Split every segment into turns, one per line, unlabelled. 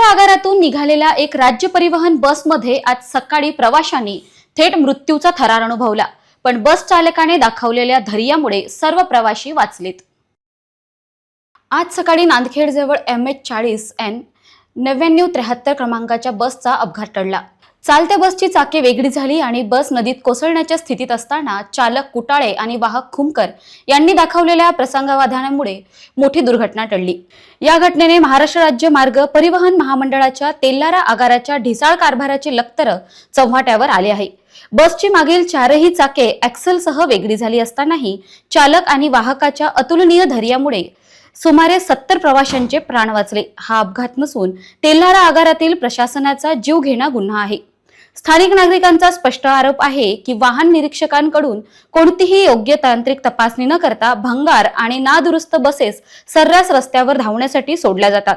तेल्हारा आगारातून निघालेल्या एक राज्य परिवहन बसमध्ये आज सकाळी प्रवाशांनी थेट मृत्यूचा थरार अनुभवला. पण बस चालकाने दाखवलेल्या धैर्यामुळे सर्व प्रवाशी वाचलेत. आज सकाळी नांदखेडजवळ एम एच चाळीस एन नव्याण्णव त्र्याहत्तर क्रमांकाच्या बसचा अपघात टळला. चालत्या बसची चाके वेगळी झाली आणि बस नदीत कोसळण्याच्या स्थितीत असताना चालक कुटाळे आणि वाहक खुमकर यांनी दाखवलेल्या प्रसंगावधानामुळे मोठी दुर्घटना टळली. या घटनेने महाराष्ट्र राज्य मार्ग परिवहन महामंडळाच्या तेल्लारा आगाराच्या ढिसाळ कारभाराचे लक्तर चव्हाट्यावर आले आहे. बसची मागील चारही चाके ॲक्सलसह वेगळी झाली असतानाही चालक आणि वाहकाच्या अतुलनीय धैर्यामुळे सुमारे सत्तर प्रवाशांचे प्राण वाचले. हा अपघात नसून तेल्हारा आगारातील प्रशासनाचा जीव घेणा गुन्हा आहे. स्थानिक नागरिकांचा स्पष्ट आरोप आहे की वाहन निरीक्षकांकडून कोणतीही योग्य तांत्रिक तपासणी न करता भंगार आणि नादुरुस्त बसेस सर्रास रस्त्यावर धावण्यासाठी सोडल्या जातात.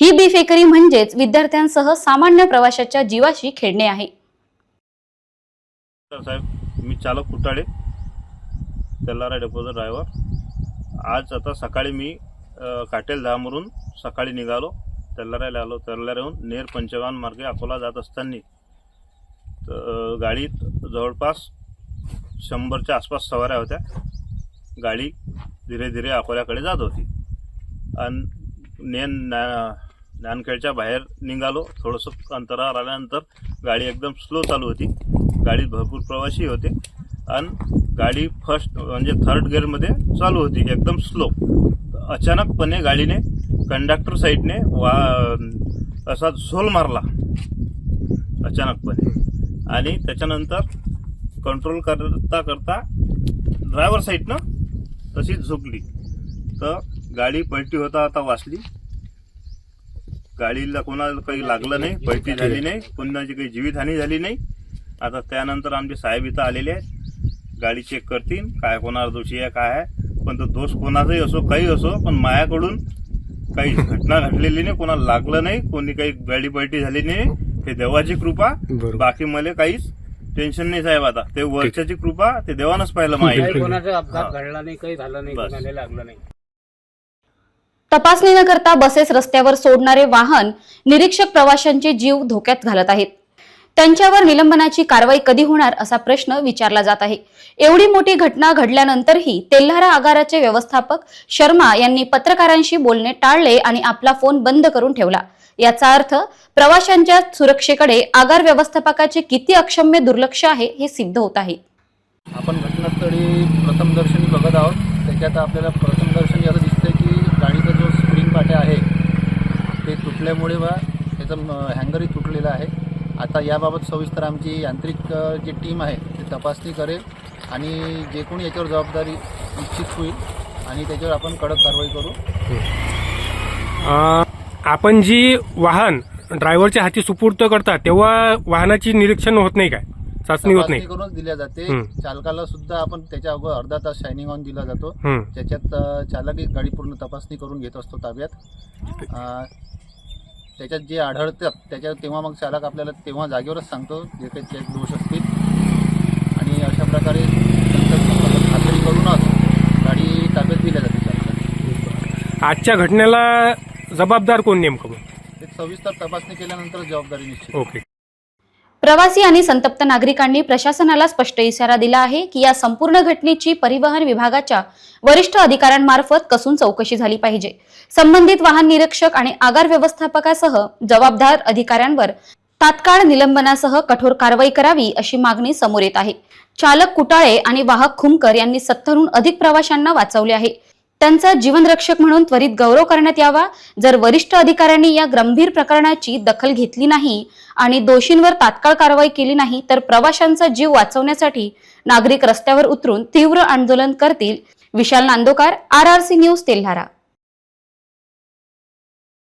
ही बेफेकरी म्हणजेच विद्यार्थ्यांसह सामान्य प्रवाशाच्या जीवाशी खेळणे आहे.
साहेब मी चालक कुटाळे तेलारा डेपोचा ड्रायव्हर आज आता सकाळी मी काटेल धामवरून सकाळी निघालो तेल्लाऱ्याला आलो तेल्लाऱ्याहून नेर पंचगान मार्गे अकोला जात असताना तर गाडीत जवळपास शंभरच्या आसपास सवाऱ्या होत्या. गाडी धीरे धीरे अकोल्याकडे जात होती. आणि नेन ना नानखेडच्या बाहेर निघालो. थोडंसं अंतरावर आल्यानंतर गाडी एकदम स्लो चालू होती. गाडीत भरपूर प्रवासी होते. आणि गाडी फर्स्ट म्हणजे थर्ड गिअरमध्ये चालू होती एकदम स्लो. अचानकपणे गाडीने कंडक्टर साईडने वा असा झोल मारला. अचानकपणे. आणि त्याच्यानंतर कंट्रोल करता करता ड्रायव्हर साईडनं तशीच झुकली. तर गाडी पलटी होता आता वाचली. गाडीला कोणाला काही लागलं नाही पलटी झाली नाही कोणाची काही जीवितहानी झाली नाही. आता त्यानंतर आमचे साहेब इथं आलेले आहेत. गाडी चेक करतील काय कोणाला दोषी आहे काय आहे. पण तो दोष कोणाचाही असो काही असो पण मायाकडून काही घटना घडलेली नाही कोणाला लागलं नाही कोणी काही गाडी पलटी झाली नाही. हे देवाची कृपा बाकी मला काहीच टेन्शन नाही साहेब आता. ते वर्षाची कृपा ते देवानच पाहिलं माहिती
कोणाचा अपघात. घडला नाही काही झालं नाही. कोणाला लागलं नाही.
तपासणी न करता बसेस रस्त्यावर सोडणारे वाहन निरीक्षक प्रवाशांचे जीव धोक्यात घालत आहेत. त्यांच्यावर निलंबनाची कारवाई कधी होणार असा प्रश्न विचारला जात आहे. एवढी मोठी घटना घडल्यानंतरही तेल्हारा आगाराचे व्यवस्थापक शर्मा यांनी पत्रकारांशी बोलणे टाळले आणि आपला फोन बंद करून ठेवला. याचा अर्थ प्रवाशांच्या सुरक्षेकडे आगार व्यवस्थापकाचे किती अक्षम्य दुर्लक्ष आहे हे सिद्ध होत आहे.
आपण घटनास्थळी प्रथमदर्शनी बघत आहोत. त्याच्यात आपल्याला प्रथमदर्शनी असं दिसतंय की गाडीचा जो स्प्रिंग पाट्या आहे ते तुटल्यामुळे बा त्याचं हँगरही तुटलेलं आहे. आता याबाबत सविस्तर आमची यांत्रिक जी टीम आहे ती तपासणी करेल आणि जे कोणी याच्यावर जबाबदारी निश्चित होईल आणि त्याच्यावर आपण कडक कारवाई करू.
आपण जी वाहन ड्रायव्हरच्या हाती सुपूर्त करता तेव्हा वाहनाची निरीक्षण होत नाही काय? चाचणी होत नाही.
करूनच दिल्या जाते. चालकाला सुद्धा आपण त्याच्या अगोदर अर्धा तास शायनिंग ऑन दिला जातो. त्याच्यात अ, चालकही गाडी पूर्ण तपासणी करून घेत असतो ताब्यात. त्याच्यात जे आढळतात त्याच्यात तेव्हा मग चालक आपल्याला तेव्हा जागेवरच सांगतो जे काही ते दोष असतील. आणि अशा प्रकारे खात्री करूनच गाडी ताब्यात दिल्या जाते चालकाला.
आजच्या घटनेला जबाबदार कोण नेमकं?
सविस्तर तपासणी केल्यानंतर जबाबदारी निश्चित.
ओके.
प्रवासी आणि संतप्त नागरिकांनी प्रशासनाला स्पष्ट इशारा दिला आहे की या संपूर्ण घटनेची परिवहन विभागाच्या वरिष्ठ अधिकाऱ्यांमार्फत कसून चौकशी झाली पाहिजे. संबंधित वाहन निरीक्षक आणि आगार व्यवस्थापकासह जबाबदार अधिकाऱ्यांवर तात्काळ निलंबनासह कठोर कारवाई करावी अशी मागणी समोर येत आहे. चालक कुटाळे आणि वाहक खुमकर यांनी सत्तरहून अधिक प्रवाशांना वाचवले आहे. त्यांचा जीवनरक्षक म्हणून त्वरित गौरव करण्यात यावा. जर वरिष्ठ अधिकाऱ्यांनी या गंभीर प्रकरणाची दखल घेतली नाही आणि दोषींवर तात्काळ कारवाई केली नाही तर प्रवाशांचा जीव वाचवण्यासाठी नागरिक रस्त्यावर उतरून तीव्र आंदोलन करतील. Vishal Nandokar R R C news Telhara.